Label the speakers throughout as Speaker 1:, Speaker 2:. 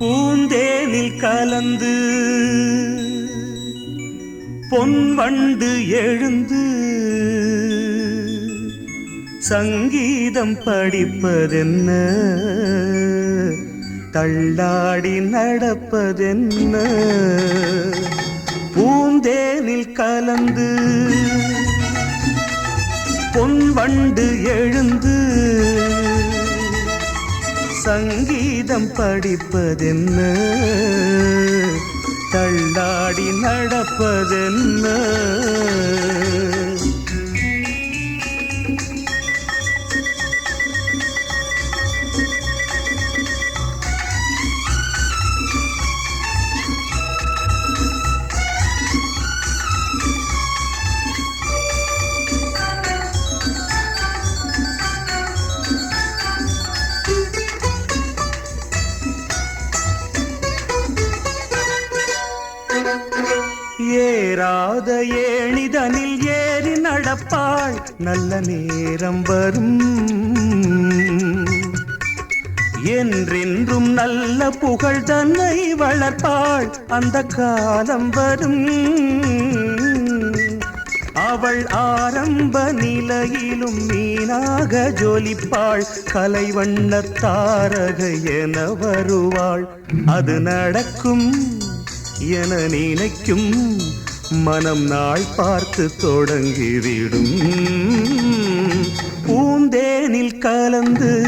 Speaker 1: பூந்தேனில் கலந்து பொன் வண்டு எழுந்து சங்கீதம் படிப்பதென்ன? தள்ளாடி நடப்பதென்ன? பூந்தேனில் கலந்து பொன் வண்டு எழுந்து சங்கீதம் படிப்பதென்ன தள்ளாடி நடப்பதென்ன. நல்ல நேரம் வரும். என்றென்றும் நல்ல புகழ் தன்னை வளர்ப்பாள். அந்த காலம் வரும். அவள் ஆரம்ப நிலையிலும் மீனாக ஜொலிப்பாள். கலை வண்ணத் தாரகை என வருவாள். அது நடக்கும் என நினைக்கும். மனம் நாள் பார்த்து தொடங்கிவிடும். பூந்தேனில் கலந்து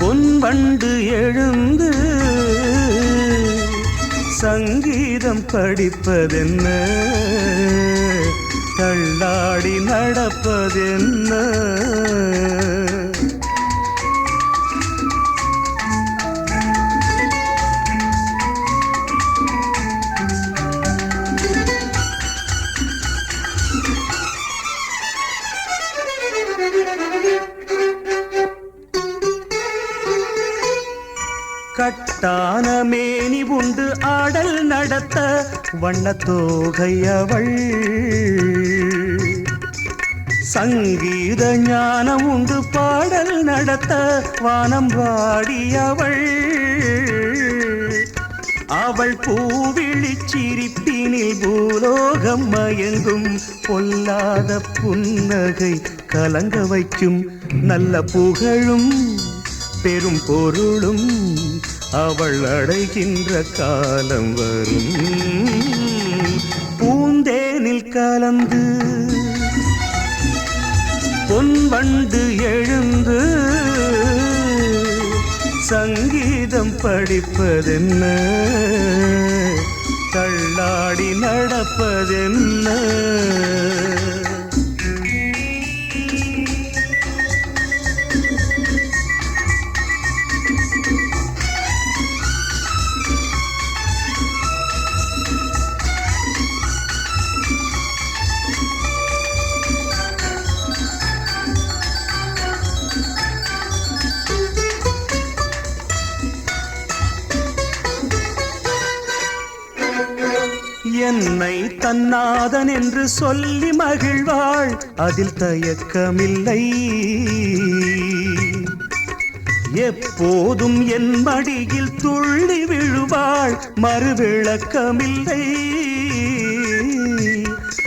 Speaker 1: பொன்வண்டு எழுந்து சங்கீதம் படிப்பதென்ன? தள்ளாடி நடப்பதென்ன? கட்டான மேனி உண்டு ஆடல் நடத்த வண்ணத்தோகையவள். சங்கீத ஞானம் உண்டு பாடல் நடத்த வானம் வாடியவள். அவள் பூவிழி சிரிப்பினில் பூலோகம் மயங்கும் பொல்லாத புன்னகை கலங்க வைக்கும் நல்ல புகழும் பெரும் பொருளும் அவள் அடைகின்ற காலம் வரும். பூந்தேனில் கலந்து பொன்வண்டு எழுந்து சங்கீதம் படிப்பதென்ன? தள்ளாடி நடப்பதென்ன? என்னை தன்னாதன் என்று சொல்லி மகிழ்வாள். அதில் தயக்கமில்லை. எப்போதும் என் மடியில் துள்ளி விழுவாள். மறுவிளக்கமில்லை.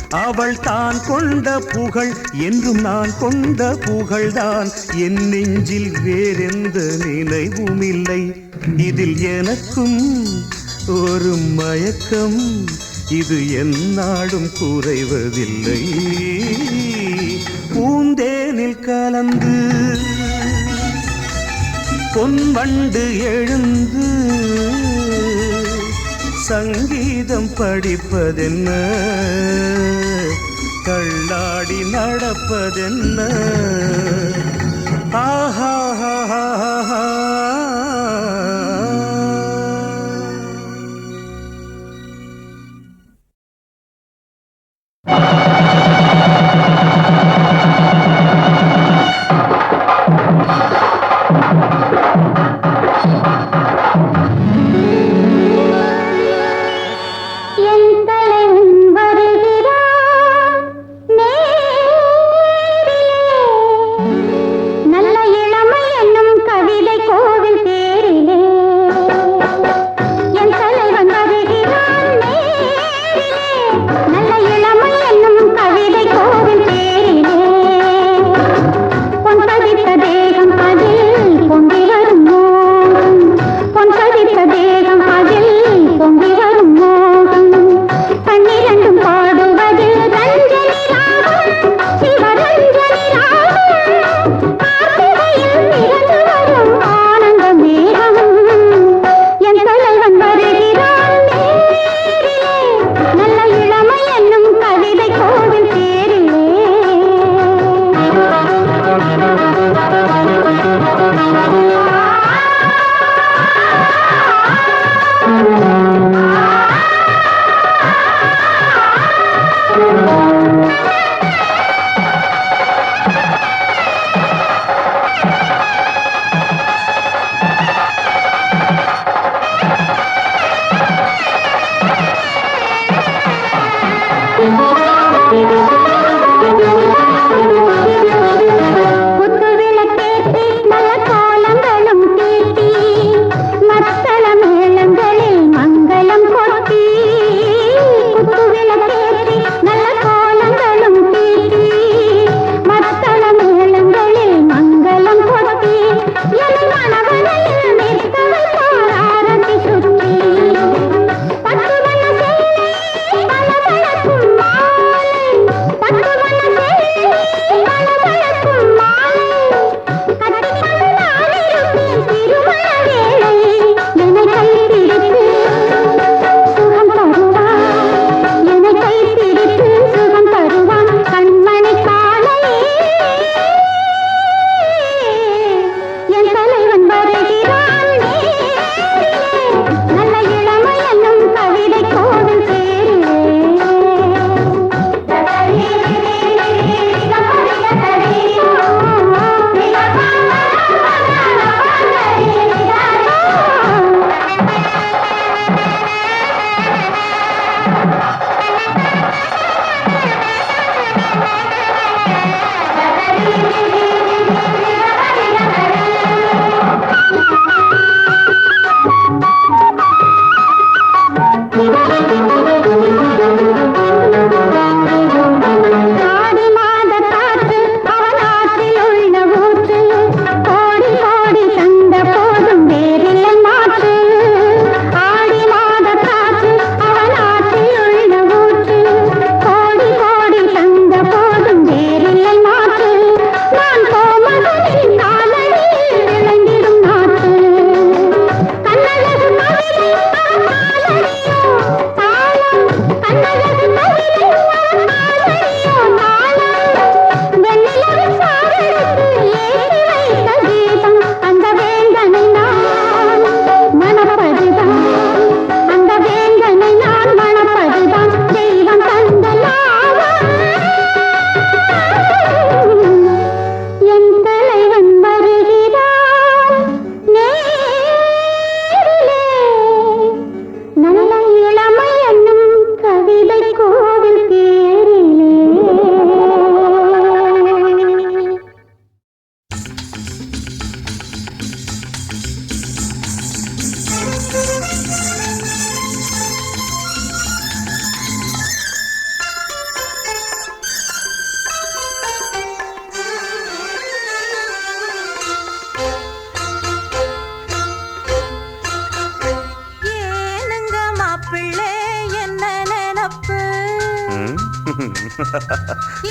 Speaker 1: அவள் தான் கொண்ட புகழ் என்றும் நான் கொண்ட புகழ்தான். என் நெஞ்சில் வேறெந்த நினைவும் இல்லை இதில் எனக்கும் ஒரு மயக்கம். இது எந்நாடும் குறைவதில்லை. பூந்தேனில் கலந்து பொன்வண்டு எழுந்து சங்கீதம் படிப்பதென்ன? கள்ளாடி நடப்பதென்ன? ஆஹா.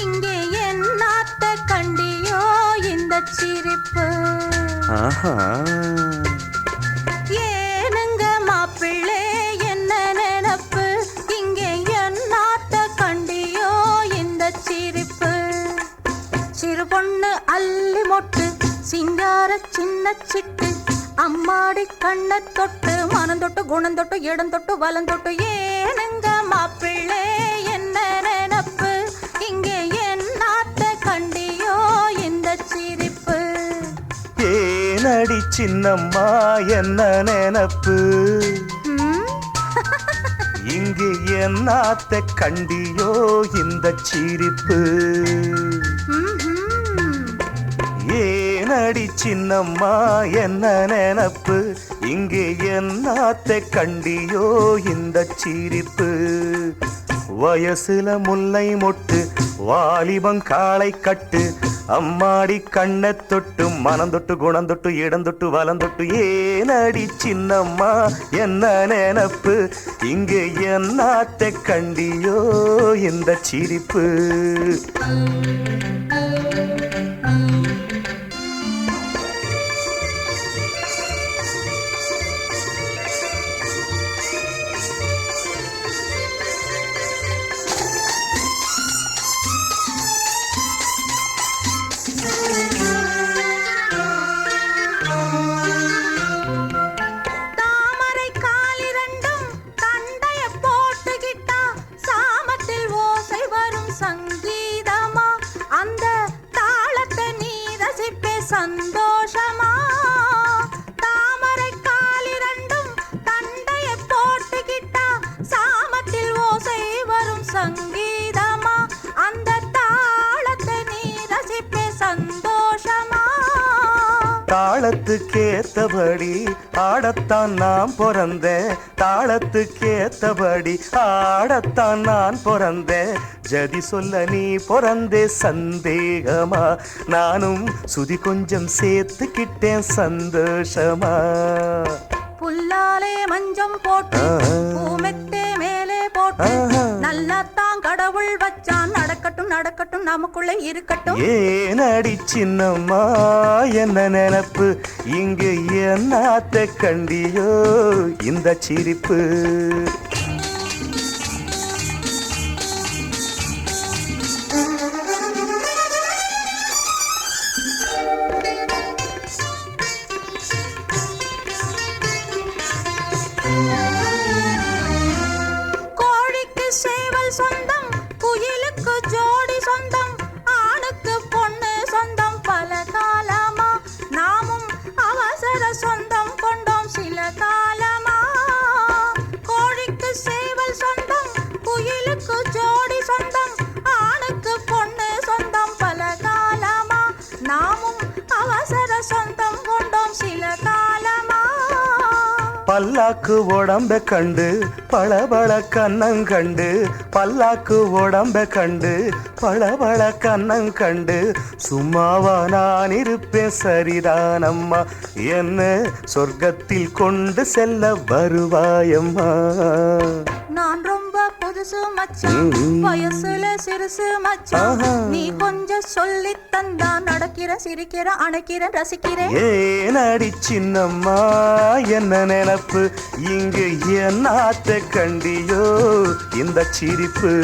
Speaker 2: இங்கே என்னாத்த கண்டியோ இந்த சிரிப்பு. ஏனுங்க மாப்பிள்ளை என்ன நினப்பு? இங்கே என்னாத்த கண்டியோ இந்த சிரிப்பு. சிறு பொண்ணு அள்ளி மொட்டு சிங்கார சின்ன சிட்டு. அம்மாடி கண்ணை தொட்டு மனம் தொட்டு குணம் தொட்டு இடம் தொட்டு வலம் தொட்டு ஏனுங்க
Speaker 1: நடி சின்னம்மா என்ன நினப்பு? இங்கு என்னாத்த கண்டியோ இந்த சிரிப்பு? ஏனடி சின்னம்மா என்ன நினப்பு? இங்கு என்னாத்த கண்டியோ இந்த சிரிப்பு? வயசுல முல்லை மொட்டு வாலிபம் காளை கட்டு அம்மாடி கண்ணை தொட்டு மனம் தொட்டு குணம் தொட்டு இடம் தொட்டு வலம் தொட்டு ஏனடி சின்னம்மா? என்ன நினப்பு? இங்கு என்னாத்த கண்டியோ இந்த சிரிப்பு? தாளத்துக்கேத்தபடி ஆடத்தான் நான் பிறந்தேன். தாளத்துக்கேத்தபடி ஆடத்தான் நான் பிறந்தேன். ஜதி சொல்ல நீ பிறந்தே சந்தேகமா? நானும் சுதி கொஞ்சம் சேர்த்துக்கிட்டேன் சந்தோஷமா?
Speaker 2: புல்லாலே மஞ்சம் போட்டு மேலே போட்டு
Speaker 1: ஆஹா.
Speaker 2: நல்லாத்தான் கடவுள் வச்சான். நடக்கட்டும் நடக்கட்டும் நமக்குள்ளே இருக்கட்டும்.
Speaker 1: ஏனடி சின்னம்மா என்ன நினப்பு? இங்கு என்னத்தை கண்டியோ? இந்த சிரிப்பு. பல்லாக்கு உடம்ப கண்டு பளபள கண்ணங்கண்டு பல்லாக்கு உடம்ப கண்டு பளபள கண்ணங்கண்டு சும்மாவா நான் இருப்பேன் சரிதானம்மா என்ன சொர்க்கத்தில் கொண்டு செல்ல வருவாயம்மா.
Speaker 2: நான் புதுசு மச்சான். வயசுல சிறுசு மச்சான். நீ கொஞ்சம் சொல்லி தந்தா நடக்கிற சிரிக்கிற அணைக்கிற ரசிக்கிறேன்.
Speaker 1: ஏன் அடி சின்னம்மா என்ன நினப்பு? இங்கு என்னாத்த கண்டியோ இந்த சிரிப்பு.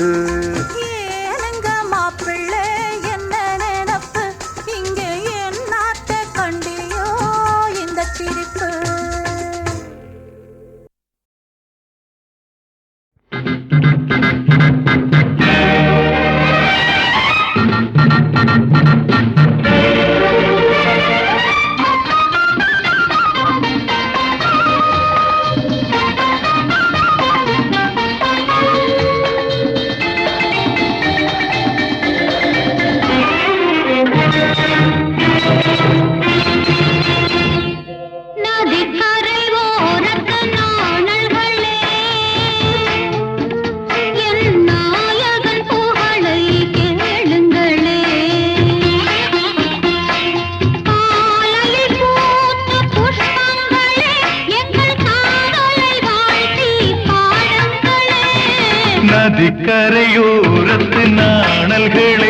Speaker 3: നദിക്കരയോരത്ത്
Speaker 4: നാണൽകളെ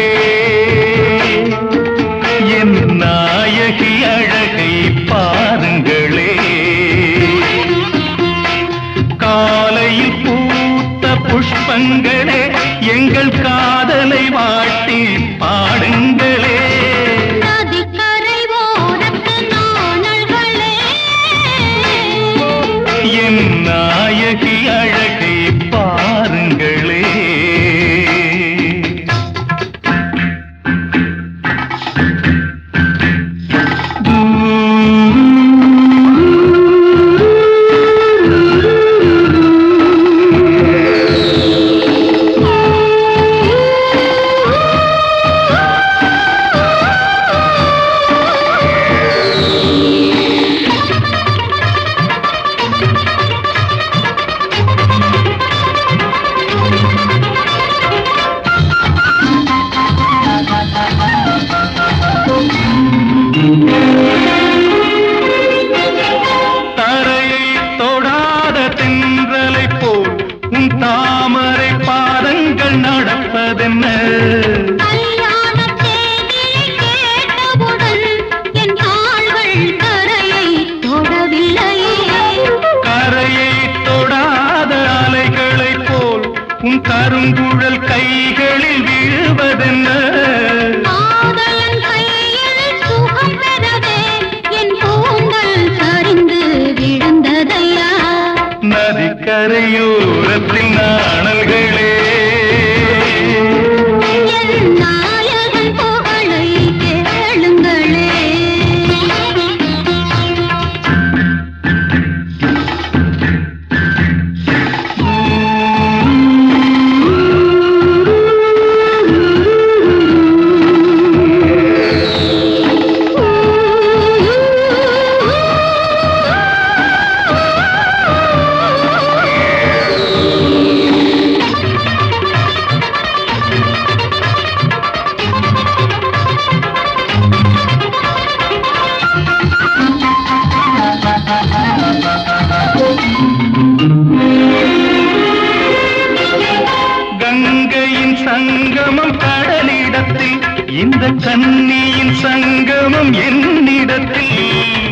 Speaker 4: தென் சங்கமம் என்னிடத்தில்.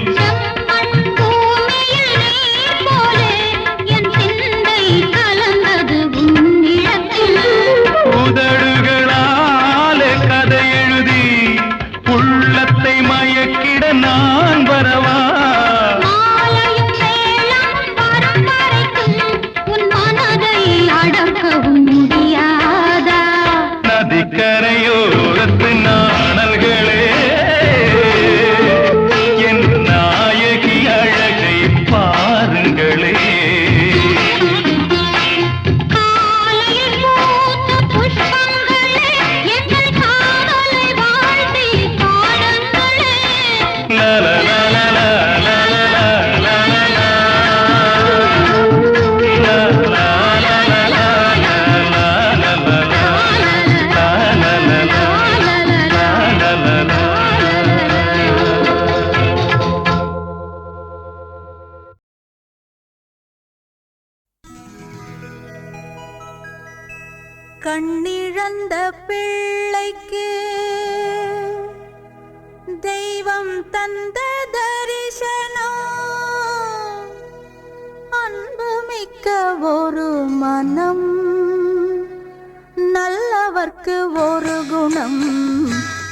Speaker 2: மனம் நல்லவர்க்கு ஒரு குணம்.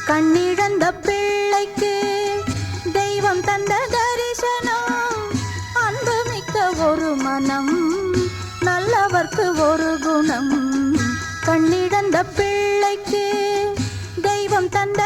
Speaker 2: கண்ணிழந்த பிள்ளைக்கு தெய்வம் தந்த தரிசனம். அன்புமிக்க ஒரு மனம் நல்லவர்க்கு ஒரு குணம். கண்ணிழந்த பிள்ளைக்கு தெய்வம் தந்த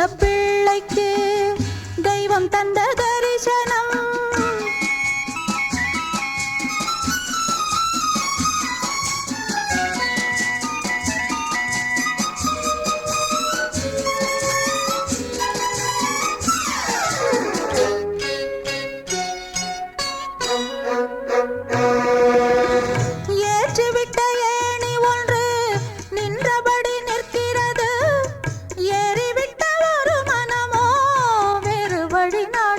Speaker 2: the baby. வழி நான்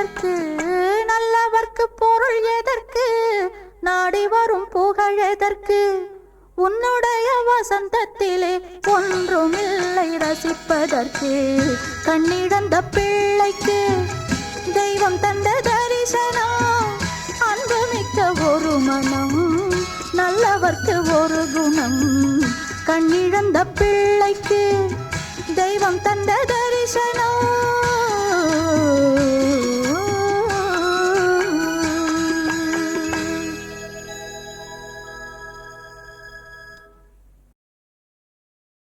Speaker 2: எதற்கு? நல்லவர்க்கு பொருள் எதற்கு? நாடி வரும் புகழ் எதற்கு? உன்னுடைய வசந்தத்திலே ஒன்றுமில்லை ரசிப்பதற்கு. கண்ணிடந்த பிள்ளைக்கு தெய்வம் தந்த தரிசனம். அன்புமிக்க ஒரு மனம் நல்லவர்க்கு ஒரு குணம். கண்ணிழந்த பிள்ளைக்கு தெய்வம் தந்த தரிசனம்.